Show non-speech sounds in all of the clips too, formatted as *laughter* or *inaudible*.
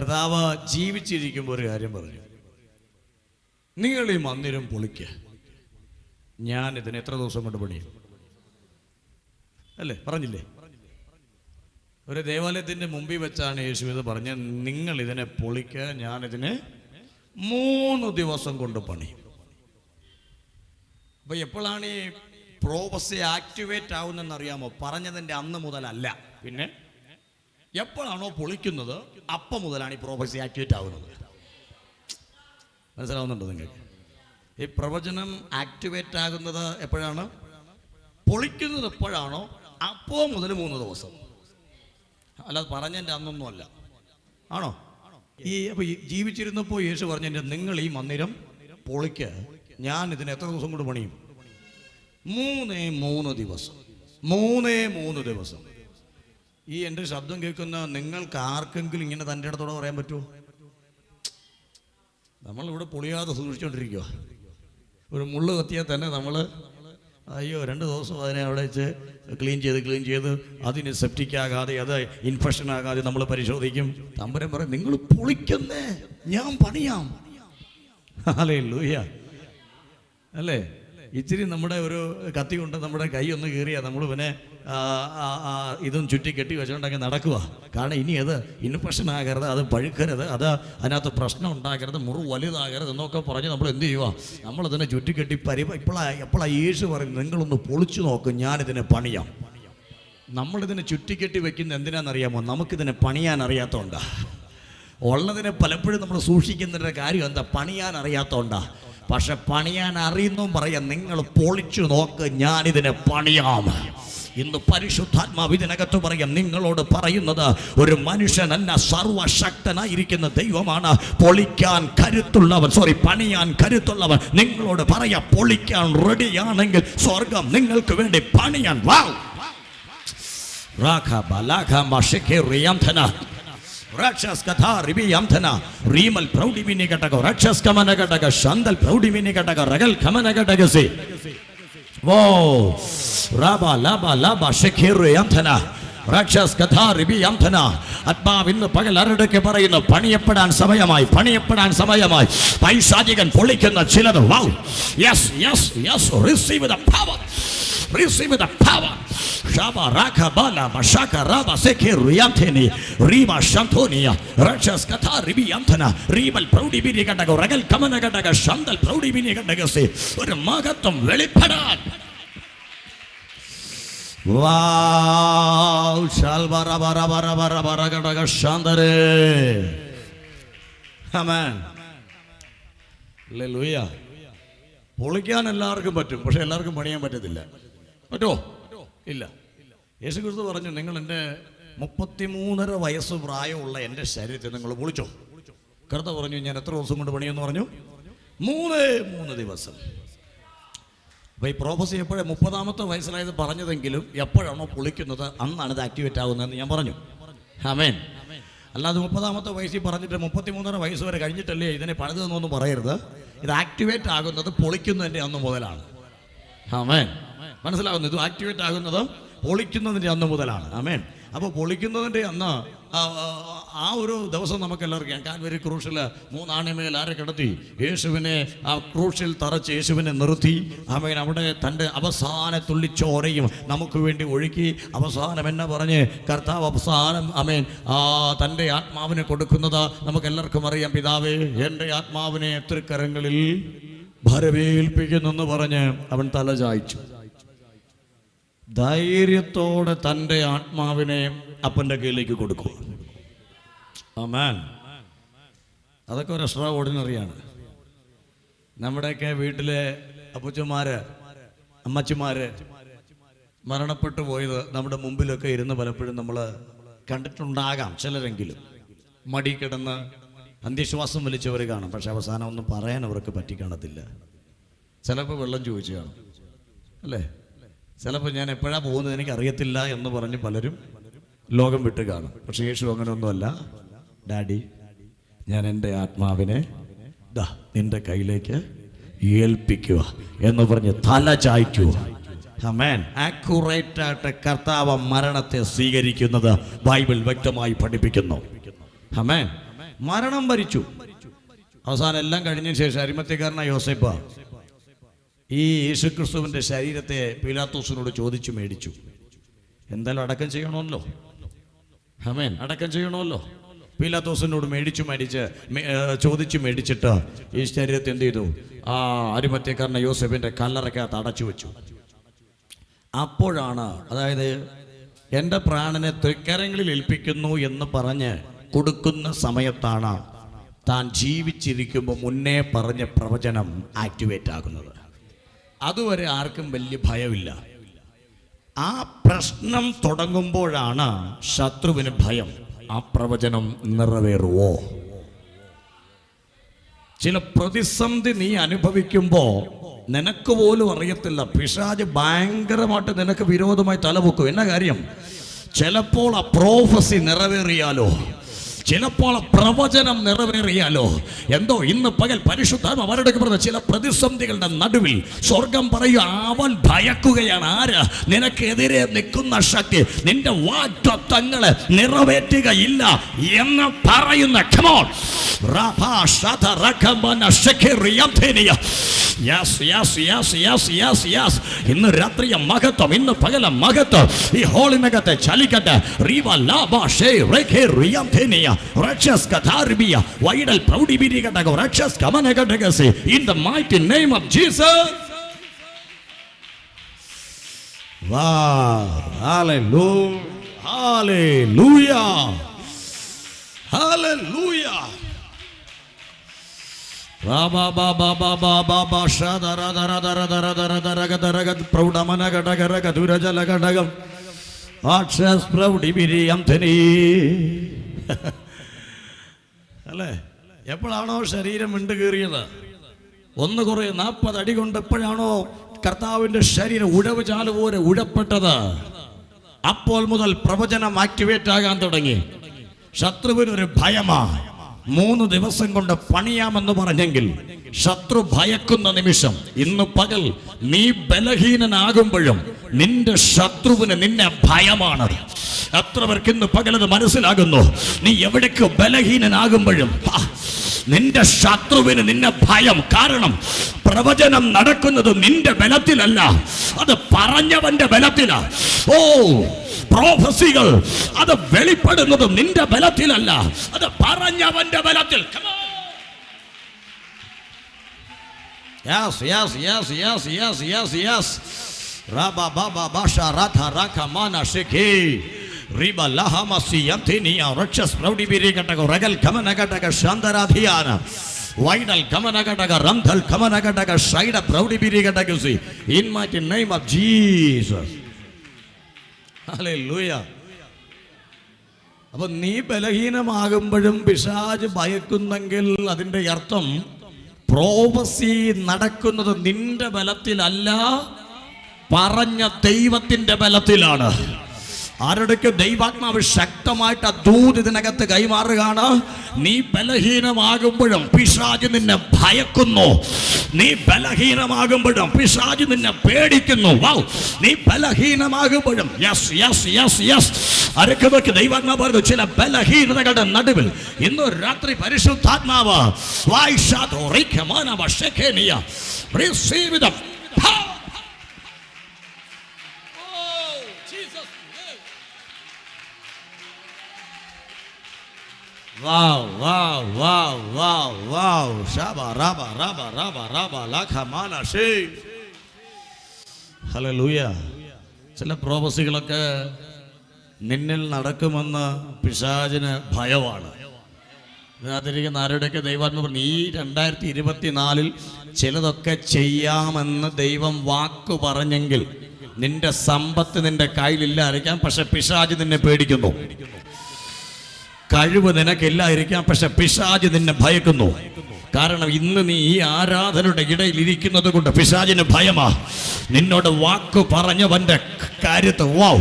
കർത്താവ് ജീവിച്ചിരിക്കുമ്പോൾ ഒരു കാര്യം പറഞ്ഞു. നിങ്ങൾ ഈ മന്ദിരം പൊളിക്കുക ഞാൻ ഇതിന് എത്ര ദിവസം കൊണ്ട് പണിയും? അല്ലേ? പറഞ്ഞില്ലേ? ഒരു ദേവാലയത്തിന്റെ മുമ്പിൽ വെച്ചാണ് യേശു ഇത് പറഞ്ഞത്. നിങ്ങൾ ഇതിനെ പൊളിക്കുക ഞാൻ ഇതിനെ മൂന്ന് ദിവസം കൊണ്ട് പണിയും. അപ്പൊ എപ്പോഴാണ് ഈ പ്രോബസ് ആക്ടിവേറ്റ് ആവുന്നതെന്ന് അറിയാമോ? പറഞ്ഞതിന്റെ അന്ന് മുതലല്ല. പിന്നെ എപ്പോഴാണോ പൊളിക്കുന്നത്? അപ്പം മുതലാണ് ഈ പ്രോഫസി ആക്ടിവേറ്റ് ആവുന്നത്. മനസ്സിലാവുന്നുണ്ടോ നിങ്ങൾക്ക്? ഈ പ്രവചനം ആക്ടിവേറ്റ് ആകുന്നത് എപ്പോഴാണ്? പൊളിക്കുന്നത് എപ്പോഴാണോ? അപ്പോൾ മുതൽ മൂന്ന് ദിവസം. അല്ലാതെ പറഞ്ഞതിന്റെ അന്നൊന്നും അല്ല ആണോ? ഈ അപ്പോൾ ജീവിച്ചിരുന്നപ്പോ ജീവിച്ചിരുന്നപ്പോൾ യേശു പറഞ്ഞതിന്റെ നിങ്ങൾ ഈ മന്ദിരം പൊളിക്ക്. ഞാൻ ഇതിന് എത്ര ദിവസം കൊണ്ട് പണിയും? മൂന്നേ മൂന്ന് ദിവസം. മൂന്നേ മൂന്ന് ദിവസം. ഈ എന്റെ ശബ്ദം കേൾക്കുന്ന നിങ്ങൾക്ക് ആർക്കെങ്കിലും ഇങ്ങനെ തന്റെ ഇടത്തോടെ പറയാൻ പറ്റുമോ? നമ്മളിവിടെ പൊളിയാതെ സൂക്ഷിച്ചുകൊണ്ടിരിക്കുക ഒരു മുള്ള് കത്തിയാൽ തന്നെ നമ്മൾ അയ്യോ രണ്ട് ദിവസം അതിനെ അവിടെ വെച്ച് ക്ലീൻ ചെയ്ത് ക്ലീൻ ചെയ്ത് അതിന് സെപ്റ്റിക് ആകാതെ അത് ഇൻഫെക്ഷൻ ആകാതെ നമ്മൾ പരിശോധിക്കും. തമ്പരം പറയും നിങ്ങൾ പൊളിക്കുന്നേ ഞാൻ പണിയാം. അല്ലേ ലൂയ അല്ലേ? ഇച്ചിരി നമ്മുടെ ഒരു കത്തി കൊണ്ട് നമ്മുടെ കൈ ഒന്ന് കീറിയാൽ നമ്മൾ പിന്നെ ഇതും ചുറ്റി കെട്ടി വെച്ചുകൊണ്ടൊക്കെ നടക്കുക കാരണം ഇനി അത് ഇൻഫെക്ഷൻ ആകരുത് അത് പഴുക്കരുത് അത് അതിനകത്ത് പ്രശ്നം ഉണ്ടാകരുത് മുറി വലുതാകരുത് എന്നൊക്കെ പറഞ്ഞ് നമ്മൾ എന്ത് ചെയ്യുക നമ്മളതിനെ ചുറ്റിക്കെട്ടി പരിപ ഇപ്പോഴാണ് എപ്പോഴാണ് യേശു പറയും നിങ്ങളൊന്ന് പൊളിച്ചു നോക്കും ഞാനിതിനെ പണിയാം. നമ്മളിതിനെ ചുറ്റിക്കെട്ടി വെക്കുന്ന എന്തിനാണെന്നറിയാമോ നമുക്കിതിനെ പണിയാൻ അറിയാത്തതുകൊണ്ട് ഉള്ളതിനെ പലപ്പോഴും നമ്മൾ സൂക്ഷിക്കുന്നതിന്റെ കാര്യം എന്താ? പണിയാൻ അറിയാത്തതുകൊണ്ടാ പക്ഷെ പണിയാൻ അറിയുന്നു പറയാം നിങ്ങൾ പൊളിച്ചു നോക്ക് ഞാനിതിനെ പണിയാം. ഇന്ന് പരിശുദ്ധാത്മാവ് ഇതിനകത്ത് പറയാം നിങ്ങളോട് പറയുന്നത് ഒരു മനുഷ്യനല്ല സർവശക്തനായിരിക്കുന്ന ദൈവമാണ് പൊളിക്കാൻ കരുത്തുള്ളവൻ സോറി പണിയാൻ കരുത്തുള്ളവൻ നിങ്ങളോട് പറയാം പൊളിക്കാൻ റെഡിയാണെങ്കിൽ സ്വർഗം നിങ്ങൾക്ക് വേണ്ടി പണിയാൻ വാ ರಾಘಬ ಲಾಘಂಬ ಶೆಕೆ ರಿಯಂಥನ ರಾಕ್ಷಸ್ ಕಥಾ ರಿಬಿಯಂಥನ ರೀಮಲ್ ಪ್ರೌಢಿಮಿನಿ ಘಟಕ ರಾಕ್ಷಸ್ ಕಮನ ಘಟಕ ಶಂದಲ್ ಪ್ರೌಢಿಮಿನಿ ಘಟಕ ರಗಲ್ ಕಮನ ಘಟಕಸಿ വോ റാബ ലാബ ലാബ ഷെഖീറു യന്ധന ആത്മാവിന്ന് പകൽ അരടൊക്കെ പറയുന്നു പണിയപ്പെടാൻ സമയമായി പണിയപ്പെടാൻ സമയമായി പൈശാചികൻ പൊളിക്കുന്ന ചിലത് wow yes yes yes receive the power receive the power. Shaba Rakabala Mashaka Raba Seke Ruyantini Rima Shantonia Rakshas Kata Ribi Antana Rimal Proudi Binikanago Ragal Kamanagataga Shandal Proudi Bini Gadagase ഒരു മഹത്വം വെളിപ്പെടാൻ പൊളിക്കാൻ എല്ലാവർക്കും പറ്റും പക്ഷെ എല്ലാവർക്കും പണിയാൻ പറ്റത്തില്ല പറ്റുമോ ഇല്ല. യേശു ക്രിസ്തു പറഞ്ഞു നിങ്ങൾ എന്റെ മുപ്പത്തിമൂന്നര വയസ്സ് പ്രായമുള്ള എന്റെ ശരീരത്തെ നിങ്ങൾ പൊളിച്ചോ. കറുത്ത പറഞ്ഞു ഞാൻ എത്ര ദിവസം കൊണ്ട് പണിയെന്ന് പറഞ്ഞു? മൂന്ന് മൂന്ന് ദിവസം. അപ്പോൾ ഈ പ്രോഫസി എപ്പോഴേ മുപ്പതാമത്തെ വയസ്സിലായത് പറഞ്ഞതെങ്കിലും എപ്പോഴാണോ പൊളിക്കുന്നത് അന്നാണ് ഇത് ആക്ടിവേറ്റ് ആകുന്നതെന്ന് ഞാൻ പറഞ്ഞു. ആമേൻ അല്ലാതെ മുപ്പതാമത്തെ വയസ്സിൽ പറഞ്ഞിട്ട് മുപ്പത്തിമൂന്നര വയസ്സ് വരെ കഴിഞ്ഞിട്ടല്ലേ ഇതിനെ പണിതെന്നൊന്നും പറയരുത്. ഇത് ആക്ടിവേറ്റ് ആകുന്നത് പൊളിക്കുന്നതിന്റെ അന്ന് മുതലാണ്. ആമേൻ മനസ്സിലാകുന്നു ഇത് ആക്ടിവേറ്റ് ആകുന്നത് പൊളിക്കുന്നതിന്റെ അന്ന് മുതലാണ്. ആമേൻ അപ്പോൾ പൊളിക്കുന്നതിന്റെ അന്ന് ആ, ഒരു ദിവസം നമുക്ക് എല്ലാവർക്കും കാൽവരി ക്രൂഷിൽ മൂന്നാണിമേൽ ആരെ കിടത്തി? യേശുവിനെ ആ ക്രൂഷിൽ തറച്ച് യേശുവിനെ നിർത്തി. ആമേൻ അവിടെ തന്റെ അവസാന തുള്ളിച്ചോരയും നമുക്ക് വേണ്ടി ഒഴുക്കി. അവസാനം എന്നെ പറഞ്ഞ് കർത്താവ് അവസാനം അമേൻ ആ തന്റെ ആത്മാവിനെ കൊടുക്കുന്നത് നമുക്ക് എല്ലാവർക്കും അറിയാം പിതാവേ എന്റെ ആത്മാവിനെ തൃക്കരങ്ങളിൽ ഭരവേൽപ്പിക്കുന്നെന്ന് പറഞ്ഞ് അവൻ തല ചായ്ച്ചു. ധൈര്യത്തോടെ തന്റെ ആത്മാവിനെ അപ്പന്റെ കയ്യിലേക്ക് കൊടുക്കുക. ആമേൻ. അതൊക്കെ ഒരു എക്സ്ട്രാ ഓർഡിനറിയാണ് നമ്മുടെയൊക്കെ വീട്ടിലെ അപ്പച്ചന്മാര് അമ്മച്ചിമാര് മരണപ്പെട്ടു പോയത് നമ്മുടെ മുമ്പിലൊക്കെ ഇരുന്ന് പലപ്പോഴും നമ്മൾ കണ്ടിട്ടുണ്ടാകാം ചിലരെങ്കിലും. മടി കിടന്ന് അന്ത്യശ്വാസം വലിച്ചവർ കാണും. പക്ഷെ അവസാനം ഒന്നും പറയാൻ അവർക്ക് പറ്റി കാണത്തില്ല. ചിലപ്പോൾ വെള്ളം ചോദിച്ചു കാണും. അല്ലേ? ചിലപ്പോൾ ഞാൻ എപ്പോഴാണ് പോകുന്നത് എനിക്ക് അറിയത്തില്ല എന്ന് പറഞ്ഞ് പലരും ലോകം വിട്ട് കാണും. പക്ഷെ യേശു അങ്ങനെയൊന്നുമല്ല ഡാഡി ഞാൻ എന്റെ ആത്മാവിനെ ദാ നിന്റെ കയ്യിലേക്ക് ഏൽപ്പിക്കുക എന്ന് പറഞ്ഞ് തല ചായ്ക്കുക. അമേൻ കർത്താവ് മരണത്തെ സ്വീകരിക്കുന്നത് ബൈബിൾ വ്യക്തമായി പഠിപ്പിക്കുന്നു. അമേൻ മരണം ഭരിച്ചു അവസാനം എല്ലാം കഴിഞ്ഞ ശേഷം അരിമത്യക്കാരനായ യോസേപ്പ ഈ യേശുക്രിസ്തുവിന്റെ ശരീരത്തെ പീലാത്തോസിനോട് ചോദിച്ചു മേടിച്ചു. എന്തായാലും അടക്കം ചെയ്യണമല്ലോ. ഹമേൻ അടക്കം ചെയ്യണമല്ലോ. പീലാത്തോസിനോട് മേടിച്ചു മേടിച്ച് ചോദിച്ചു മേടിച്ചിട്ട് ഈ ശരീരത്തെ എന്ത് ചെയ്തു? ആ അരിമത്യക്കാരനെ യോസഫിന്റെ കല്ലറക്കകത്ത് അടച്ചു വെച്ചു. അപ്പോഴാണ് അതായത് എന്റെ പ്രാണനെ തൃക്കരങ്ങളിൽ ഏൽപ്പിക്കുന്നു എന്ന് പറഞ്ഞ് കൊടുക്കുന്ന സമയത്താണ് താൻ ജീവിച്ചിരിക്കുമ്പോൾ മുന്നേ പറഞ്ഞ പ്രവചനം ആക്ടിവേറ്റ് ആകുന്നത്. അതുവരെ ആർക്കും വലിയ ഭയമില്ല. ആ പ്രശ്നം തുടങ്ങുമ്പോഴാണ് ശത്രുവിന് ഭയം. ആ പ്രവചനം നിറവേറുവോ? ചില പ്രതിസന്ധി നീ അനുഭവിക്കുമ്പോൾ നിനക്ക് പോലും അറിയത്തില്ല. പിശാജ് ഭയങ്കരമായിട്ട് നിനക്ക് വിരോധമായി തലപൊക്കും. എന്നാ കാര്യം? ചിലപ്പോൾ ആ പ്രോഫസി നിറവേറിയാലോ? ചിലപ്പോൾ പ്രവചനം നിറവേറിയാലോ? എന്തോ ഇന്ന് പകൽ പരിശുദ്ധം അവരുടെ ചില പ്രതിസന്ധികളുടെ നടുവിൽ സ്വർഗം പറയുക അവൻ ഭയക്കുകയാണ്. ആര്? നിനക്കെതിരെ നിൽക്കുന്ന ശക്തി. നിന്റെ വാറ്റത്വങ്ങളെ നിറവേറ്റുകയില്ല എന്ന് പറയുന്ന കമോൺ ഇന്ന് രാത്രിയ മഹത്വം ഇന്ന് പകല മഹത്വം. ഈ ഹോളിനകത്തെ ചലിക്കട്ടെ. റീവ ലാഭ ഷേ റേഖേ റിയം ധേനിയ റക്ഷസ് കഥാർബിയ വൈഡൽ പ്രൗഢിബിരി കടക റക്ഷസ് കമന കടകസി in the mighty name of Jesus Wow, hallelujah, hallelujah, hallelujah. Raba ba ba *laughs* അല്ലേ? എപ്പോഴാണോ ശരീരം വിണ്ടു കീറിയത്? ഒന്ന് കുറേ നാൽപ്പത് അടി കൊണ്ട് എപ്പോഴാണോ കർത്താവിന്റെ ശരീരം ഉഴവ് ചാൽ പോലെ ഉഴപ്പെട്ടത്? അപ്പോൾ മുതൽ പ്രവചനം ആക്ടിവേറ്റ് ആകാൻ തുടങ്ങി. ശത്രുവിനൊരു ഭയമാ. മൂന്ന് ദിവസം കൊണ്ട് പണിയാമെന്ന് പറഞ്ഞെങ്കിൽ ശത്രു ഭയക്കുന്ന നിമിഷം ഇന്ന് പകൽ നീ ബലഹീനനാകുമ്പോഴും നിന്റെ ശത്രുവിന് നിന്നെ ഭയമാണ്. എത്ര പേർക്ക് ഇന്ന് പകലത് മനസ്സിലാകുന്നു? നീ എവിടേക്ക് ബലഹീനനാകുമ്പോഴും നിന്റെ ശത്രുവിന് നിന്നെ ഭയം. കാരണം പ്രവചനം നടക്കുന്നത് നിന്റെ ബലത്തിലല്ല അത് പറഞ്ഞവന്റെ ബലത്തിലാണ് ഓ പ്രോഫസികൾ അത് വെളിപ്പെടുന്നത് നിന്റെ ബലത്തിലല്ല അത് പറഞ്ഞവന്റെ ബലത്തിൽ praudi biri katagusi. In mighty ലൂയ അപ്പൊ നീ ബലഹീനമാകുമ്പോഴും പിശാജ് ഭയക്കുന്നെങ്കിൽ അതിന്റെ അർത്ഥം പ്രോവസി നടക്കുന്നത് നിന്റെ ബലത്തിലല്ല പറഞ്ഞ ദൈവത്തിന്റെ ബലത്തിലാണ്. ആരുടെയൊക്കെ ദൈവാത്മാവ് ശക്തമായിട്ട് ആ ദൂത് ഇതിനകത്ത് കൈമാറുകയാണ്? നീ ബലഹീനമാകുമ്പോഴും പിശാജ് നിന്നെ ഭയക്കുന്നു. നീ ബലഹീനമാകുമ്പോഴും പിശാജ് നിന്നെ പേടിക്കുന്നു. വൗ. നീ ബലഹീനമാകുമ്പോഴും. യെസ് യെസ് യെസ് യെസ് അരക്കുന്നൊക്കെ ദൈവാത്മാവ് പറഞ്ഞു ചില ബലഹീനതകളുടെ നടുവിൽ ഇന്ന് രാത്രി പരിശുദ്ധാത്മാവ്. വായിഷാ റൈഖമാനവ ഷെഖേനിയ. Receive the Wow, wow, wow, wow, wow. Shaba, raba, raba, raba, raba, lakha. Hallelujah. ചില പ്രോപസികളൊക്കെ നിന്നിൽ നടക്കുമെന്ന് പിശാചിന് ഭയമാണ് ഇതിനകത്തിരിക്കുന്ന ആരുടെയൊക്കെ ദൈവാത്മ പറഞ്ഞു ഈ രണ്ടായിരത്തി ഇരുപത്തിനാലിൽ ചിലതൊക്കെ ചെയ്യാമെന്ന് ദൈവം വാക്ക് പറഞ്ഞെങ്കിൽ നിന്റെ സമ്പത്ത് നിന്റെ കയ്യിലില്ലായിരിക്കാം പക്ഷെ പിശാജ് നിന്നെ പേടിക്കുന്നു കഴിവ് നിനക്കില്ലായിരിക്കാം പക്ഷെ പിശാജ് നിന്നെ ഭയക്കുന്നു. കാരണം ഇന്ന് നീ ഈ ആരാധനയുടെ ഇടയിൽ ഇരിക്കുന്നത് കൊണ്ട് പിശാജിന് ഭയമാ. നിന്നോട് വാക്ക് പറഞ്ഞവന്റെ കാര്യത്ത് വാവ്.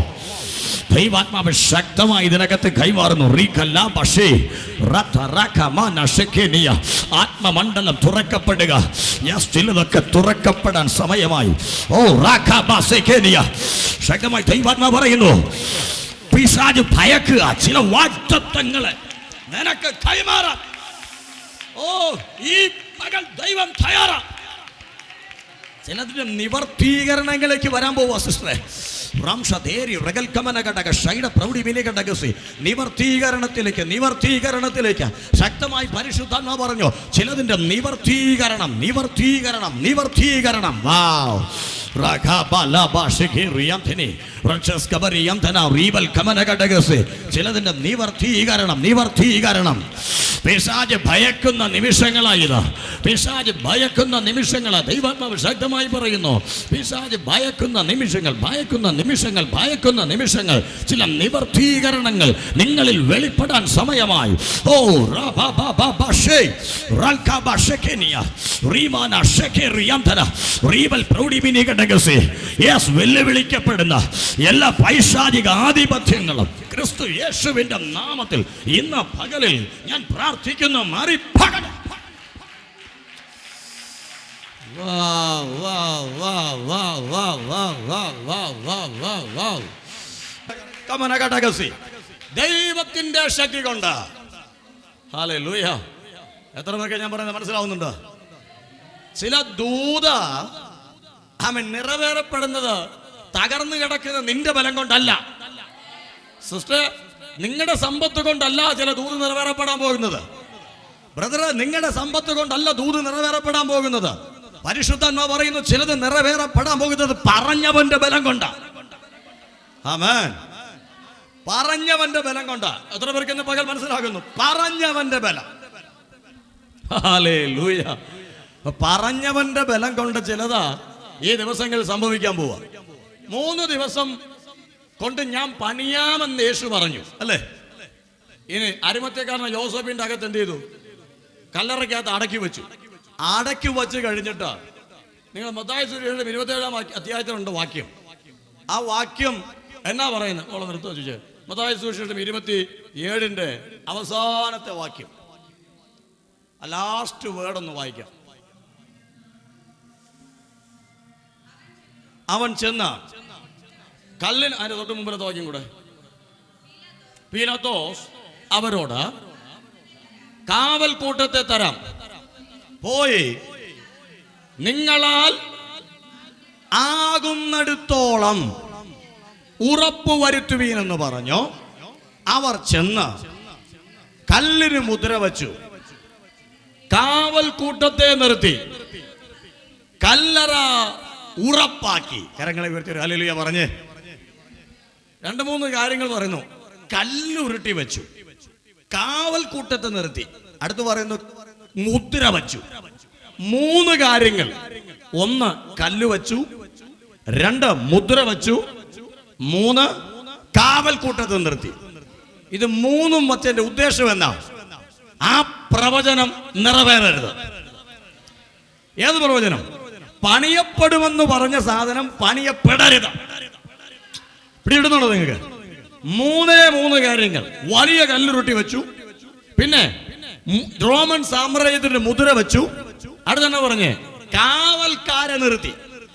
ദൈവാത്മാവ് ശക്തമായി ഇതിനകത്ത് കൈമാറുന്നു. റീഖല്ല പക്ഷേ. ആത്മമണ്ഡലം തുറക്കപ്പെടുക. ചിലതൊക്കെ തുറക്കപ്പെടാൻ സമയമായി. ഓ റാഖ. ശക്തമായി ദൈവാത്മാ പറയുന്നു. പിശാജ് ഭയക്കുക. ചില വാറ്റത്വങ്ങളെ നിനക്ക് കൈമാറാൻ ഓ ഈ പകൽ ദൈവം തയ്യാറാ. ചിലതിന്റെ നിവർത്തീകരണങ്ങളിലേക്ക് വരാൻ പോവാ സിസ്റ്ററെ. റാംഷതേരി റഗൽക്കമന ഘടക ഷൈഡ പ്രൗഢി വില ഘടകസി നിവർത്തീകരണത്തിലേക്ക് നിവർത്തീകരണത്തിലേക്ക്. ശക്തമായി പരിശുദ്ധ പറഞ്ഞു ചിലതിന്റെ നിവർത്തീകരണം നിവർത്തീകരണം നിവർത്തീകരണം. വാവ്. ചിലതിന്റെ നിവർത്തീകരണം നിവർത്തീകരണം. പിശാജ് ഭയക്കുന്ന നിമിഷങ്ങളായത്. പിശാജ് ഭയക്കുന്ന നിമിഷങ്ങളാ. ദൈവാത്മാവ് ശക്തമായി പറയുന്നു. പിശാജ് ഭയക്കുന്ന നിമിഷങ്ങൾ ഭയക്കുന്ന നിമിഷങ്ങൾ ഭയക്കുന്ന നിമിഷങ്ങൾ. ചില നിവർത്തീകരണങ്ങൾ നിങ്ങളിൽ വെളിപ്പെടാൻ സമയമായി. ഓ വെല്ലുവിളിക്കപ്പെടുന്ന എല്ലാ പൈശാചിക ആധിപത്യങ്ങളും ക്രിസ്തു യേശുവിന്റെ നാമത്തിൽ ഇന്ന് പകലിൽ ഞാൻ പ്രാർത്ഥിക്കുന്നു മാറി ദൈവത്തിന്റെ ശക്തി കൊണ്ട് ഹാലേ ലൂയ എത്ര പേർക്ക് ഞാൻ പറയുന്നത് മനസ്സിലാവുന്നുണ്ടോ ചില ദൂത അവൻ നിറവേറപ്പെടുന്നത് തകർന്നു കിടക്കുന്ന നിന്റെ ബലം കൊണ്ടല്ല. സിസ്റ്റർ നിങ്ങളുടെ സമ്പത്ത് കൊണ്ടല്ല ചില ദൂത് നിറവേറപ്പെടാൻ പോകുന്നത്. ബ്രദർ നിങ്ങളുടെ സമ്പത്ത് കൊണ്ടല്ല ദൂത് നിറവേറപ്പെടാൻ പോകുന്നത്. പരിശുദ്ധന്മ പറയുന്നു ചിലത് നിറവേറപ്പെടാൻ പോകുന്നത് പറഞ്ഞവന്റെ ബലം കൊണ്ടാണ് ആമേൻ പറഞ്ഞവന്റെ ബലം കൊണ്ടാ. എത്ര പേർക്ക് ഇന്ന് പകൽ മനസ്സിലാകുന്നു? പറഞ്ഞവന്റെ ബലം. പറഞ്ഞവന്റെ ബലം കൊണ്ട് ചിലതാ ഈ ദിവസങ്ങളിൽ സംഭവിക്കാൻ പോവാ. മൂന്ന് ദിവസം കൊണ്ട് ഞാൻ പണിയാമെന്ന് യേശു പറഞ്ഞു. അല്ലേ? ഇനി അരിമത്യക്കാരനെ യോസഫിന്റെ അകത്ത് എന്ത് ചെയ്തു? കല്ലറയ്ക്കകത്ത് അടക്കി വെച്ചു. അടക്കി വെച്ച് കഴിഞ്ഞിട്ട്? നിങ്ങൾ മത്തായ സുരേഷിന്റെ ഇരുപത്തേഴാം അധ്യായത്തിലുണ്ട് വാക്യം. ആ വാക്യം എന്നാ പറയുന്നത്? ഓളെ നിർത്തു വെച്ചു മത്തായ സുരേഷിന്റെ ഇരുപത്തി ഏഴിന്റെ അവസാനത്തെ വാക്യം. ലാസ്റ്റ് വേർഡ് ഒന്ന് വായിക്കാം. അവൻ ചെന്ന. കല്ലിന് അതിന്റെ തൊട്ട് മുമ്പിലെ തോക്കും കൂടെ? പീലത്തോസ് അവരോട് കാവൽ കൂട്ടത്തെ തരാം. പോയി. നിങ്ങളാൽ ആകുന്നിടത്തോളം ഉറപ്പ് വരുത്തുവീനെന്ന് പറഞ്ഞു. അവർ ചെന്ന് കല്ലിന് മുദ്ര വച്ചു. കാവൽ കൂട്ടത്തെ നിർത്തി. കല്ലറ ഉറപ്പാക്കി. കരങ്ങളെ ഉയർത്തി അലലിയ പറഞ്ഞ്. രണ്ട് മൂന്ന് കാര്യങ്ങൾ പറയുന്നു. കല്ലുരുട്ടി വെച്ചു. കാവൽ കൂട്ടത്തെ നിർത്തി. അടുത്ത് പറയുന്നു മുദ്ര വച്ചു. മൂന്ന് കാര്യങ്ങൾ. ഒന്ന് കല്ല് വച്ചു. രണ്ട് മുദ്ര വച്ചു. മൂന്ന് കാവൽ കൂട്ടത്തെ നിർത്തി. ഇത് മൂന്നും വച്ചതിന്റെ ഉദ്ദേശം എന്താ ആ പ്രവചനം നിറവേറരുത്. ഏത് പ്രവചനം? പണിയപ്പെടുമെന്ന് പറഞ്ഞ സാധനം പണിയപ്പെടരുത്. പിടിയിടുന്നുണ്ടോ നിങ്ങൾക്ക്? മൂന്നേ മൂന്ന് കാര്യങ്ങൾ. വലിയ കല്ലുരുട്ടി വെച്ചു. പിന്നെ റോമൻ സാമ്രാജ്യത്തിന്റെ മുദ്ര വെച്ചു. അടുത്ത തന്നെ പറഞ്ഞേ? കാവൽക്കാരെ നിർത്തി.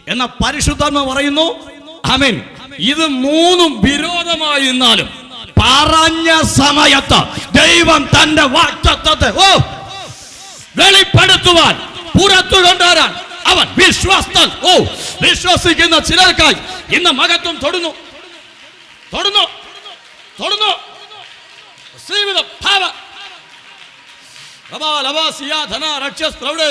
എന്ന പരിശുദ്ധാത്മ പറയുന്നു? അമീൻ ഇത് മൂന്നും വിരോധമായി നിന്നാലും പറഞ്ഞ സമയത്ത് ദൈവം തന്റെ വാക്തത്വത്തെ ഓ വെളിപ്പെടുത്തുവാൻ പുറത്തു കൊണ്ടുവരാൻ അവൻ വിശ്വസ്തൻ ഓ വിശ്വസിക്കുന്ന ചിലർക്കായി ഇന്ന് മകത്വം തൊടുന്നു തൊടുന്നു തൊടുന്നു Receive the power. Raba, lava, siya, dhana, rakshas, pravde.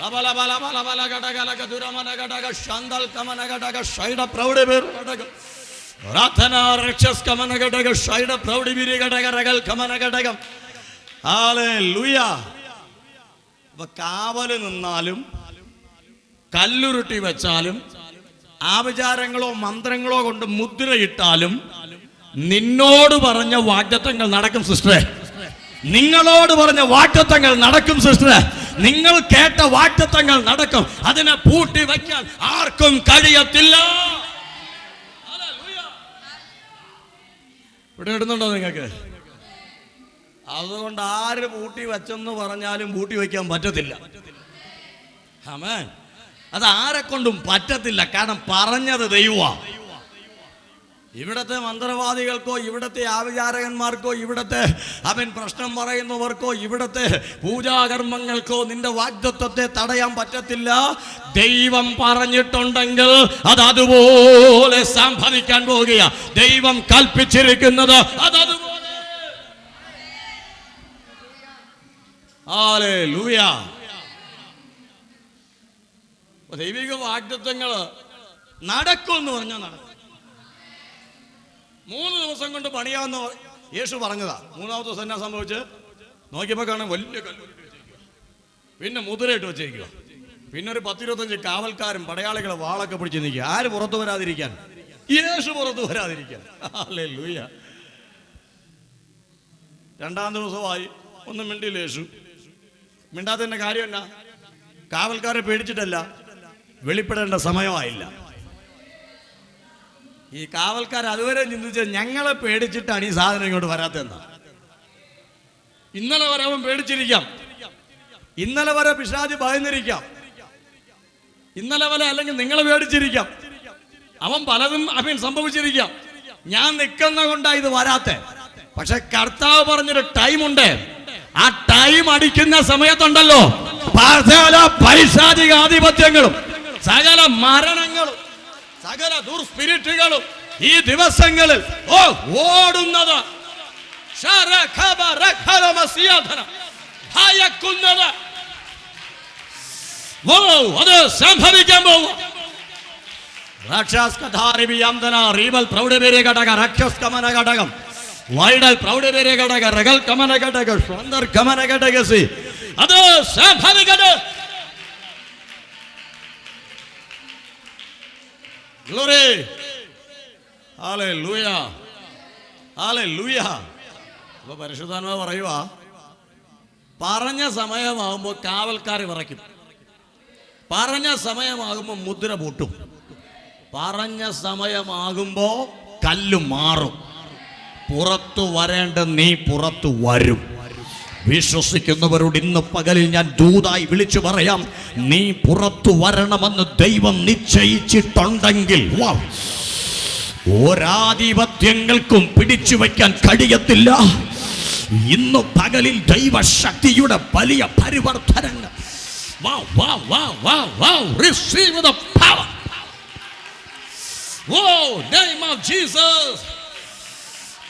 Raba, lava, lava, lava, laga, daga, laga, duramana, gadaga, അപ്പൊ കാവൽ നിന്നാലും കല്ലുരുട്ടി വെച്ചാലും ആവിചാരങ്ങളോ മന്ത്രങ്ങളോ കൊണ്ട് മുദ്രയിട്ടാലും നിന്നോട് പറഞ്ഞ വാഗ്ദത്തങ്ങൾ നടക്കും സിസ്റ്ററെ. നിങ്ങളോട് പറഞ്ഞ വാഗ്ദത്തങ്ങൾ നടക്കും സിസ്റ്ററെ. നിങ്ങൾ കേട്ട വാഗ്ദത്തങ്ങൾ നടക്കും. അതിനെ പൂട്ടി വയ്ക്കാൻ ആർക്കും കഴിയത്തില്ല. ഇവിടെ ഇടുന്നുണ്ടോ നിങ്ങൾക്ക്? അതുകൊണ്ട് ആര് പൂട്ടി വെച്ചെന്ന് പറഞ്ഞാലും പൂട്ടി വയ്ക്കാൻ പറ്റത്തില്ല. ആമേൻ. അത് ആരെ കൊണ്ടും പറ്റത്തില്ല. കാരണം പറഞ്ഞത് ദൈവമാണ് ഇവിടത്തെ മന്ത്രവാദികൾക്കോ ഇവിടത്തെ ആവിചാരകന്മാർക്കോ ഇവിടത്തെ അവൻ പ്രശ്നം പറയുന്നവർക്കോ ഇവിടത്തെ പൂജാകർമ്മങ്ങൾക്കോ നിന്റെ വാഗ്ദത്വത്തെ തടയാൻ പറ്റത്തില്ല. ദൈവം പറഞ്ഞിട്ടുണ്ടെങ്കിൽ അത് അതുപോലെ സംഭവിക്കാൻ പോവുകയാ ദൈവം കൽപ്പിച്ചിരിക്കുന്നത് അത് അതുപോലെ ദൈവിക വാഗ്ദത്വങ്ങൾ നടക്കുമെന്ന് പറഞ്ഞാൽ നടക്കും. മൂന്ന് ദിവസം കൊണ്ട് പണിയാന്ന് യേശു പറഞ്ഞതാ. മൂന്നാമത്തെ ദിവസം എന്നാ സംഭവിച്ച് നോക്കിയപ്പോൾ കാണാൻ വലിയ കല്ല് പിന്നെ മുതിരയിട്ട് വെച്ചേക്കുക പിന്നെ ഒരു പത്തിരുപത്തഞ്ച് കാവൽക്കാരും പടയാളികളെ വാളൊക്കെ പിടിച്ച് നിൽക്കുക. ആര് പുറത്തു വരാതിരിക്കാൻ? യേശു പുറത്തു വരാതിരിക്കാൻ. രണ്ടാം ദിവസമായി. ഒന്നും മിണ്ടിയില്ല യേശു. മിണ്ടാത്തതിന്റെ കാര്യമല്ല. കാവൽക്കാരെ പേടിച്ചിട്ടല്ല. വെളിപ്പെടേണ്ട സമയമായില്ല. ഈ കാവൽക്കാർ അതുവരെ ചിന്തിച്ച ഞങ്ങളെ പേടിച്ചിട്ടാണ് ഈ സാധനം ഇങ്ങോട്ട് വരാത്തെന്നാ ഇന്നലെ വരെ അവൻ പേടിച്ചിരിക്കാം. ഇന്നലെ വരെ പിശാജ് ഭയന്നിരിക്കാം. ഇന്നലെ വരെ അല്ലെങ്കിൽ നിങ്ങളെ പേടിച്ചിരിക്കാം. അവൻ പലതും അഭിൻ സംഭവിച്ചിരിക്കാം. ഞാൻ നിൽക്കുന്ന കൊണ്ടാ ഇത് വരാത്തെ. പക്ഷെ കർത്താവ് പറഞ്ഞൊരു ടൈമുണ്ട്. ആ ടൈം അടിക്കുന്ന സമയത്തുണ്ടല്ലോ. സകല പൈശാചികാധിപത്യങ്ങളും സകല മരണങ്ങളും സകല ദുർസ്പിരിറ്റുകളും ഈ ദിവസങ്ങളിൽ ഓ ഓടുന്നത്. ഭയക്കുന്നത്. ഓ അത് സംഭവിക്കാൻ പോവുക. രാക്ഷാസ്കധാരിബിയാന്തന റീബൽ പ്രൗഢപേരെ ഘടകം രാക്ഷസ്കമന ഘടകം. ವಾಯ್ಡಲ್ പ്രൗഢരേ ഘടക ರಗಲ್ കമന ഘടക സ്വന്തർ കമന ಗಡಗಸಿ ಅದು ಸ್ವಾಭಾವಿಕ ಗ್ಲೋರಿ പറയുക പറഞ്ഞ സമയമാകുമ്പോൾ കാവൽക്കാർ വിറയ്ക്കും. പറഞ്ഞ സമയമാകുമ്പോൾ മുദ്ര പൊട്ടും. പറഞ്ഞ സമയമാകുമ്പോൾ കല്ല് മാറും. പുറത്തു വരേണ്ട നീ പുറത്തു വരും. വിശ്വസിക്കുന്നവരോട് ഇന്ന് പകലിൽ ഞാൻ ദൂതായി വിളിച്ചു പറയാം. നീ പുറത്തു വരണമെന്ന് ദൈവം നിശ്ചയിച്ചിട്ടുണ്ടെങ്കിൽ വാ. ഒരാധിപത്യങ്ങൾക്കും പിടിച്ചു വയ്ക്കാൻ കഴിയത്തില്ല. ഇന്ന് പകലിൽ ദൈവശക്തിയുടെ വലിയ പരിവർത്തനങ്ങൾ. വാ വാ വാ വാ വാ receive the power of name of Jesus.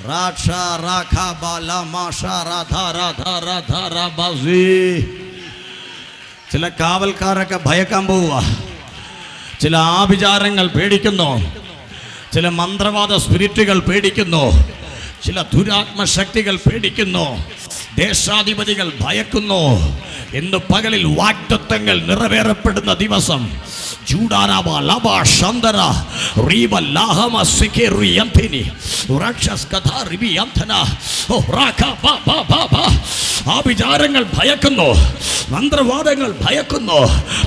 Racha రాఖ Bala Masha Radha Radha Radha Rabazi. ചില കാവൽക്കാരൊക്കെ ഭയക്കാൻ പോവുക. ചില ആഭിചാരങ്ങൾ പേടിക്കുന്നു. ചില മന്ത്രവാദ സ്പിരിറ്റുകൾ പേടിക്കുന്നു. ചില ദുരാത്മശക്തികൾ പേടിക്കുന്നു. ദേശാധിപതികൾ ഭയക്കുന്നു. ഇന്ന് പകലിൽ വാഗ്ദത്തങ്ങൾ നിറവേറപ്പെടുന്ന ദിവസം ആഭിചാരങ്ങൾ ഭയക്കുന്നു മന്ത്രവാദങ്ങൾ ഭയക്കുന്നു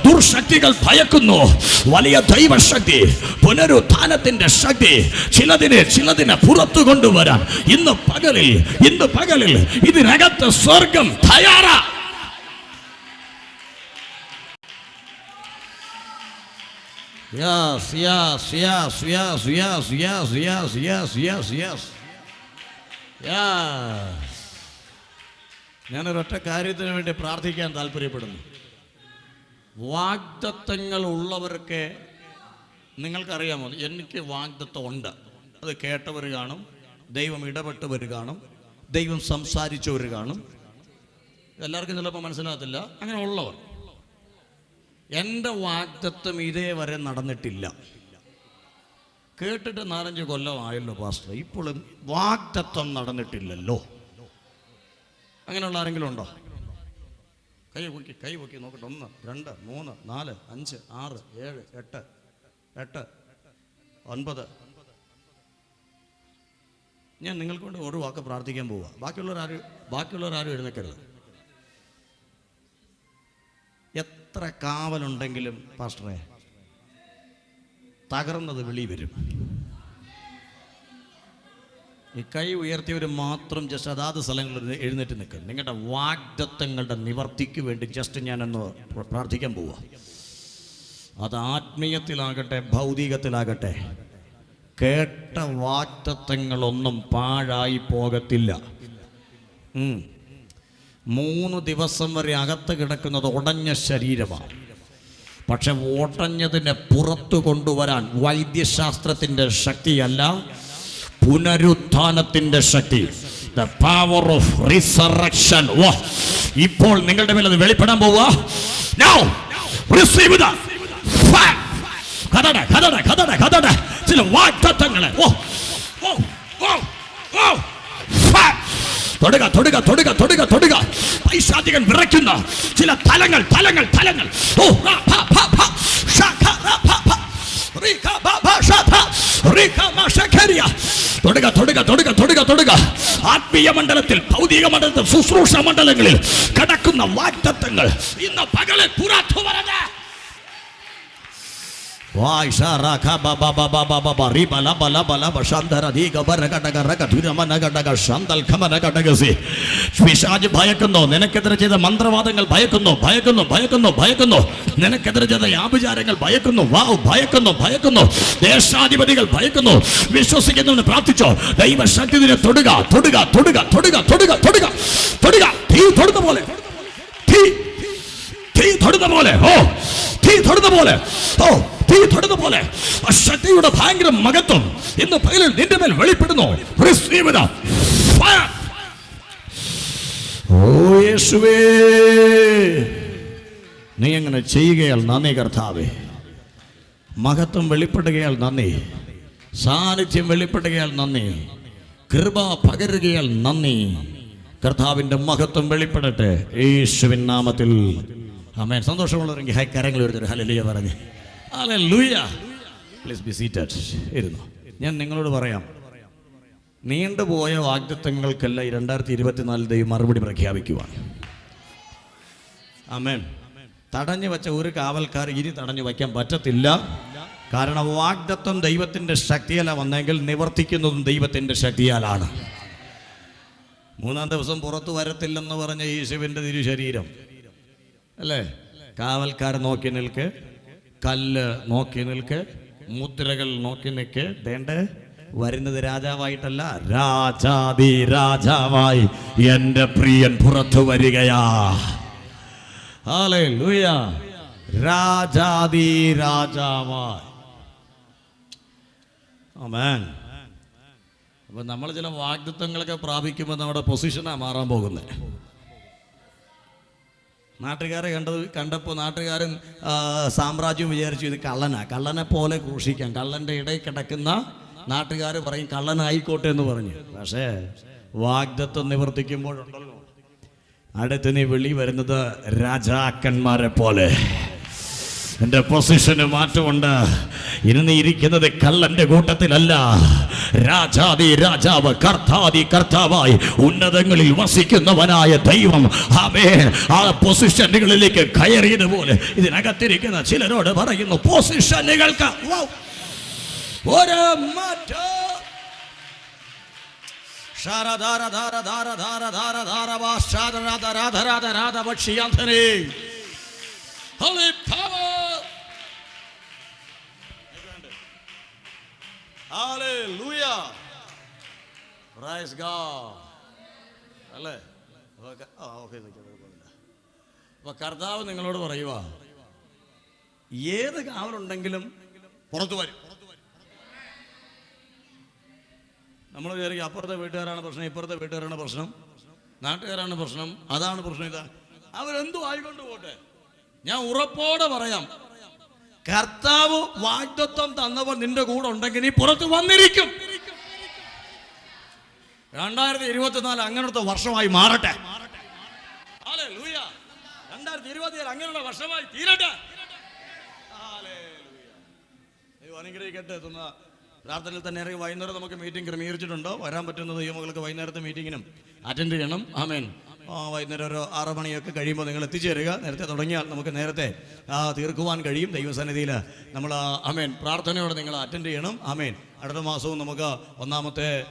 ദുർശക്തികൾ ഭയക്കുന്നു വലിയ ദൈവശക്തി പുനരുത്ഥാനത്തിന്റെ ശക്തി ചിലതിനെ ചിലതിനെ പുറത്തു കൊണ്ടുവരാൻ ഇന്ന് പകലിൽ ഇന്ന് പകലിൽ ഇതിനകത്ത് സ്വർഗം തയ്യാറാ. Yes, yes, yes, yes, yes, yes, yes, yes, yes, yes. Yes. ഞാനൊരൊറ്റ കാര്യത്തിന് വേണ്ടി പ്രാർത്ഥിക്കാൻ താല്പര്യപ്പെടുന്നു. വാഗ്ദത്തങ്ങൾ ഉള്ളവർക്ക് നിങ്ങൾക്കറിയാമോ? എനിക്ക് വാഗ്ദത്തം ഉണ്ട് അത് കേട്ടവർ കാണും ദൈവം ഇടപെട്ടവർ കാണും ദൈവം സംസാരിച്ചവർ കാണും. എല്ലാവർക്കും ചിലപ്പോൾ മനസ്സിലാകത്തില്ല അങ്ങനെ ഉള്ളവർ എന്റെ വാഗ്ദത്വം ഇതേവരെ നടന്നിട്ടില്ല. കേട്ടിട്ട് നാലഞ്ച് കൊല്ലമായല്ലോ പാസ്റ്റർ ഇപ്പോഴും വാഗ്ദത്വം നടന്നിട്ടില്ലല്ലോ. അങ്ങനെയുള്ള ആരെങ്കിലും ഉണ്ടോ? കൈ പൊക്കി കൈ പൊക്കി നോക്കട്ടെ. ഒന്ന് രണ്ട് മൂന്ന് നാല് അഞ്ച് ആറ് ഏഴ് എട്ട് എട്ട് ഒൻപത്. ഞാൻ നിങ്ങൾക്കൊണ്ട് ഒരു വാക്ക് പ്രാർത്ഥിക്കാൻ പോവുക ബാക്കിയുള്ളവർ ആരും എഴുന്നേക്കരുത്. എത്ര കാവലുണ്ടെങ്കിലും പാസ്റ്ററെ തകർന്നത് വെളി വരും. ഈ കൈ ഉയർത്തിയവർ മാത്രം ജസ്റ്റ് അതാത് സ്ഥലങ്ങളിൽ എഴുന്നേറ്റ് നിൽക്കും. നിങ്ങളുടെ വാഗ്ദത്തങ്ങളുടെ നിവർത്തിക്ക് വേണ്ടി ജസ്റ്റ് ഞാനൊന്ന് പ്രാർത്ഥിക്കാൻ പോവുക അത് ആത്മീയത്തിലാകട്ടെ ഭൗതികത്തിലാകട്ടെ കേട്ട വാക്തത്വങ്ങളൊന്നും പാഴായി പോകത്തില്ല. മൂന്ന് ദിവസം വരെ അകത്ത് കിടക്കുന്നത് ഉടഞ്ഞ ശരീരമാണ്. പക്ഷെ ഉടഞ്ഞതിനെ പുറത്തു കൊണ്ടുവരാൻ വൈദ്യശാസ്ത്രത്തിന്റെ ശക്തിയല്ല പുനരുത്ഥാനത്തിന്റെ ശക്തി. ദ പവർ ഓഫ് റിസറക്ഷൻ ഇപ്പോൾ നിങ്ങളുടെ മേലത് വെളിപ്പെടാൻ പോവുക. ചില വാക്തത്വങ്ങളെ ഓ ഓ ഓ ഓ. തൊടുക തൊടുക തൊടുക തൊടുക തൊടുക. പൈശാചികൻ വിറയ്ക്കുന്ന ചില തലങ്ങൾ തലങ്ങൾ തലങ്ങൾ. ഓ. തൊടുക തൊടുക തൊടുക തൊടുക തൊടുക. ആത്മീയ മണ്ഡലത്തിൽ ഭൗതിക മണ്ഡലത്തിൽ ശുശ്രൂഷ മണ്ഡലങ്ങളിൽ കടക്കുന്ന വാറ്റത്വങ്ങൾ ഇന്ന് പകലെ പുറത്തു വരണേ ഭയക്കുന്നു നിനക്കെതിരെ ചെയ്ത മന്ത്രവാദങ്ങൾ ഭയക്കുന്നു ഭയക്കുന്നു ഭയക്കുന്നു ഭയക്കുന്നു നിനക്കെതിരെ ചെയ്ത ആഭിചാരങ്ങൾ ഭയക്കുന്നു വാവ് ഭയക്കുന്നു ഭയക്കുന്നു ദേശാധിപതികൾ ഭയക്കുന്നു വിശ്വസിക്കുന്നവന് പ്രാർത്ഥിച്ചോ ദൈവശക്തി തൊടുക തൊടുക തൊടുക തൊടുക തൊടുക തൊടുക തൊടുക തീ തൊടുന്ന പോലെ തീ തീ തൊടുന്ന പോലെ ഓ തീ തൊടുന്ന പോലെ ഓ തീ തൊടുന്ന പോലെ ആ ശക്തിയുടെ ഭയങ്കര മകത്വം ഇന്ന് പകലിൽ നിന്റെ മേൽ വെളിപ്പെടുന്നു. ഓ യേശുവേ. നീ അങ്ങനെ ചെയ്യുകയാൽ നന്ദി കർത്താവേ. മഹത്വം വെളിപ്പെടുകയാൽ നന്ദി. സാന്നിധ്യം വെളിപ്പെടുകയാൽ നന്ദി. കൃപ പകരുകയാൽ നന്ദി. കർത്താവിന്റെ മഹത്വം വെളിപ്പെടട്ടെ. യേശുവിൻ നാമത്തിൽ. അമേൻ സന്തോഷമുള്ളവരെങ്കിൽ ഹൈ കരങ്ങൾ എടുത്തൊരു ഹലലിയ പറഞ്ഞ്. പ്ലീസ് ബി സീറ്റഡ് ഇരുന്നു. ഞാൻ നിങ്ങളോട് പറയാം. നീണ്ടുപോയ വാഗ്ദത്തങ്ങൾക്കെല്ലാം ഈ രണ്ടായിരത്തി ഇരുപത്തിനാലിൽ ദൈവം മറുപടി പ്രഖ്യാപിക്കുവാണ് അമേൻ തടഞ്ഞു വെച്ച ഒരു കാവൽക്കാർ ഇനി തടഞ്ഞു വയ്ക്കാൻ പറ്റത്തില്ല. കാരണം വാഗ്ദത്വം ദൈവത്തിന്റെ ശക്തിയല്ല വന്നെങ്കിൽ നിവർത്തിക്കുന്നതും ദൈവത്തിന്റെ ശക്തിയാലാണ്. മൂന്നാം ദിവസം പുറത്തു വരത്തില്ലെന്ന് പറഞ്ഞ യേശുവിന്റെ തിരുശരീരം. അല്ലേ? കാവൽക്കാർ നോക്കി നിൽക്ക്. കല്ല് നോക്കി നിൽക്ക് മുദ്രകൾ നോക്കി നിൽക്ക്. വേണ്ട? വരുന്നത് രാജാവായിട്ടല്ല രാജാതി രാജാവായി എന്റെ പ്രിയൻ പുറത്തു വരികയാ. രാജാതി രാജാവായി. ആമേൻ. അപ്പൊ നമ്മൾ ചില വാഗ്ദത്വങ്ങളൊക്കെ പ്രാപിക്കുമ്പോൾ നമ്മുടെ പൊസിഷനാണ് മാറാൻ പോകുന്നത് നാട്ടുകാരെ കണ്ടത് കണ്ടപ്പോൾ നാട്ടുകാരൻ സാമ്രാജ്യം വിചാരിച്ചു ഇത് കള്ളനാ. കള്ളനെ പോലെ ക്രൂശിക്കാം. കള്ളന്റെ ഇടയിൽ കിടക്കുന്ന നാട്ടുകാർ പറയും കള്ളനായിക്കോട്ടെ എന്ന് പറഞ്ഞു. പക്ഷേ വാഗ്ദത്വം നിവർത്തിക്കുമ്പോഴുണ്ടല്ലോ. അടുത്ത് വെളി വരുന്നത് രാജാക്കന്മാരെ പോലെ. എന്റെ പൊസിഷന് മാറ്റമുണ്ട്. ഇന്ന് നീ ഇരിക്കുന്നത് കള്ളന്റെ കൂട്ടത്തിലല്ല. രാജാതി രാജാവ് കർത്താതി കർത്താവായി ഉന്നതങ്ങളിൽ വസിക്കുന്നവനായ ദൈവം. അവേ ആ പൊസിഷനുകളിലേക്ക് കയറിയതുപോലെ ഇതിനകത്തിരിക്കുന്ന ചിലരോട് പറയുന്നു പൊസിഷനുകൾക്ക് ഒരു മാറ്റം. ധാര ധാര ധാര ധാര ധാര power. അല്ലേ? ഓക്കെ ആ ഓക്കെ കുഴപ്പമില്ല കർത്താവ് നിങ്ങളോട് പറയുക ഏത് കാവലുണ്ടെങ്കിലും പുറത്തു വരും. നമ്മൾ വിചാരിക്കും അപ്പുറത്തെ വീട്ടുകാരാണ് പ്രശ്നം ഇപ്പുറത്തെ വീട്ടുകാരാണ് പ്രശ്നം നാട്ടുകാരാണ് പ്രശ്നം അതാണ് പ്രശ്നം ഇതാ അവരെന്തു ആയിക്കൊണ്ട് പോട്ടെ. ഞാൻ ഉറപ്പോടെ പറയാം കർത്താവ് വാഗ്ദത്വം തന്നവർ നിന്റെ കൂടെ ഉണ്ടെങ്കിൽ നീ പുറത്ത് വന്നിരിക്കും. രണ്ടായിരത്തി ഇരുപത്തിനാല് അങ്ങനത്തെ വർഷമായി മാറട്ടെ. രണ്ടായിരത്തി ഇരുപത്തിയേഴ് അങ്ങനെയുള്ള വർഷമായി തീരട്ടെ. അനുഗ്രഹിക്കട്ടെ. പ്രാർത്ഥനയിൽ തന്നെ ഇറങ്ങി വൈകുന്നേരം നമുക്ക് മീറ്റിംഗ് ക്രമീകരിച്ചിട്ടുണ്ടോ. വരാൻ പറ്റുന്ന ദൈവമകൾക്ക് വൈകുന്നേരത്തെ മീറ്റിങ്ങിനും അറ്റൻഡ് ചെയ്യണം. ആമേൻ. വൈകുന്നേരം ഒരു ആറ് മണിയൊക്കെ കഴിയുമ്പോൾ നിങ്ങൾ എത്തിച്ചേരുക. നേരത്തെ തുടങ്ങിയാൽ നമുക്ക് നേരത്തെ തീർക്കുവാൻ കഴിയും ദൈവസന്നിധിയിൽ നമ്മൾ അമേൻ പ്രാർത്ഥനയോടെ നിങ്ങൾ അറ്റൻഡ് ചെയ്യണം. അമേൻ അടുത്ത മാസവും നമുക്ക് ഒന്നാമത്തെ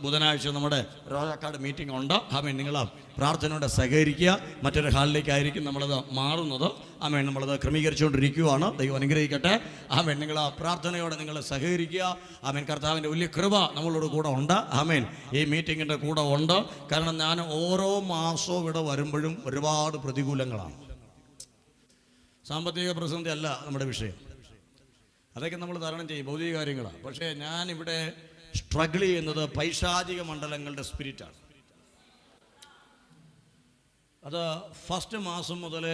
ബുധനാഴ്ച നമ്മുടെ റോജാക്കാട് മീറ്റിംഗ് ഉണ്ട്. അമേൻ നിങ്ങൾ പ്രാർത്ഥനയോടെ സഹകരിക്കുക. മറ്റൊരു ഹാളിലേക്കായിരിക്കും നമ്മളത് മാറുന്നത്. ആമേൻ. നമ്മളത് ക്രമീകരിച്ചുകൊണ്ടിരിക്കുകയാണ് ദൈവം അനുഗ്രഹിക്കട്ടെ. ആമേൻ. നിങ്ങൾ ആ പ്രാർത്ഥനയോടെ നിങ്ങൾ സഹകരിക്കുക. ആമേൻ. കർത്താവിന്റെ വലിയ കൃപ നമ്മളോട് കൂടെ ഉണ്ട്. ആമേൻ. ഈ മീറ്റിങ്ങിന്റെ കൂടെ ഉണ്ട്. കാരണം ഞാൻ ഓരോ മാസവും ഇവിടെ വരുമ്പോഴും ഒരുപാട് പ്രതികൂലങ്ങളാണ്. സാമ്പത്തിക പ്രതിസന്ധി അല്ല നമ്മുടെ വിഷയം. അതൊക്കെ നമ്മൾ തരണം ചെയ്യും ഭൗതിക കാര്യങ്ങളാണ്. പക്ഷേ ഞാൻ ഇവിടെ സ്ട്രഗിൾ ചെയ്യുന്നത് പൈശാചിക മണ്ഡലങ്ങളുടെ സ്പിരിറ്റാണ് അത് ഫസ്റ്റ് മാസം മുതൽ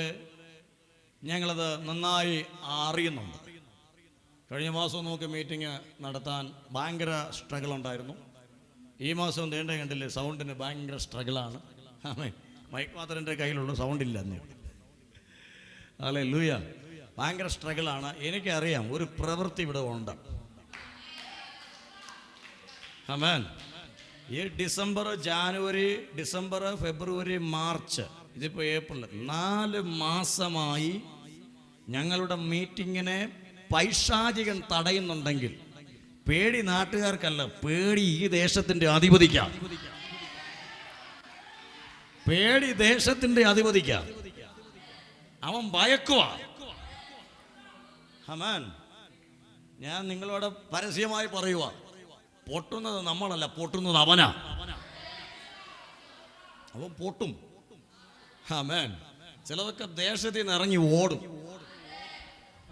ഞങ്ങളത് നന്നായി അറിയുന്നുണ്ട്. കഴിഞ്ഞ മാസം നമുക്ക് മീറ്റിംഗ് നടത്താൻ ഭയങ്കര സ്ട്രഗിൾ ഉണ്ടായിരുന്നു. ഈ മാസം നീണ്ട കണ്ടില്ലേ? സൗണ്ടിന് ഭയങ്കര സ്ട്രഗിളാണ് മൈക്ക് മാത്രം എന്റെ കയ്യിലുള്ള സൗണ്ട് ഇല്ല അല്ലേ ലൂയ ഭയങ്കര സ്ട്രഗിളാണ് എനിക്കറിയാം ഒരു പ്രവൃത്തി ഇവിടെ ഉണ്ട്. ആമേൻ ഈ December January December February March ഇതിപ്പോൾ ഏപ്രിൽ നാല് മാസമായി ഞങ്ങളുടെ മീറ്റിങ്ങിനെ പൈശാചികൻ തടയുന്നുണ്ടെങ്കിൽ പേടി നാട്ടുകാർക്കല്ല പേടി ഈ ദേശത്തിന്റെ അധിപതിക്കാം പേടി ദേശത്തിന്റെ അധിപതിക്കാം അവൻ ഭയക്കുക ഹമാൻ ഞാൻ നിങ്ങളോട് പരസ്യമായി പറയുക പൊട്ടുന്നത് നമ്മളല്ല പൊട്ടുന്നത് അവനാ. അവൻ പൊട്ടും. ഹമാൻ ചിലതൊക്കെ ദേശത്തിൽ നിന്ന് ഇറങ്ങി ഓടും.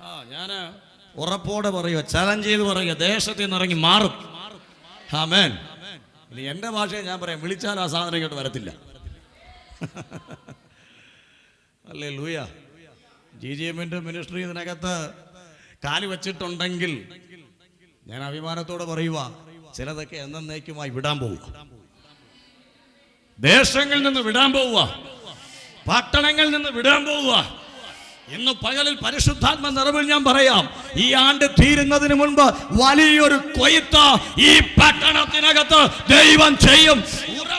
ആ ഞാൻ ഉറപ്പോടെ പറയുക ചലഞ്ച് ചെയ്ത് പറയുക ദേശത്തിൽ നിന്ന് ഇറങ്ങി മാറും. ഹാമേൻ ഇനി എന്റെ ഭാഷയെ ഞാൻ പറയാം വിളിച്ചാൽ ആ സാധനം ഇങ്ങോട്ട് വരത്തില്ല. അല്ലേ ലൂയ ജി ജി എമ്മിന്റെ മിനിസ്ട്രി ഇതിനകത്ത് കാലി വെച്ചിട്ടുണ്ടെങ്കിൽ ഞാൻ അഭിമാനത്തോടെ പറയുക ചിലതൊക്കെ എന്നേക്കുമായി വിടാൻ പോവുക. ദേശങ്ങളിൽ നിന്ന് വിടാൻ പോവുക. പട്ടണങ്ങളിൽ നിന്ന് വിടാൻ പോവുക. ഇന്ന് പകലിൽ പരിശുദ്ധാത്മ നിറവിൽ ഞാൻ പറയാം ഈ ആണ്ട് തീരുന്നതിന് മുൻപ് വലിയൊരു കൊയ്ത്ത് ഈ പട്ടണത്തിനകത്ത് ദൈവം ചെയ്യും. ഉറ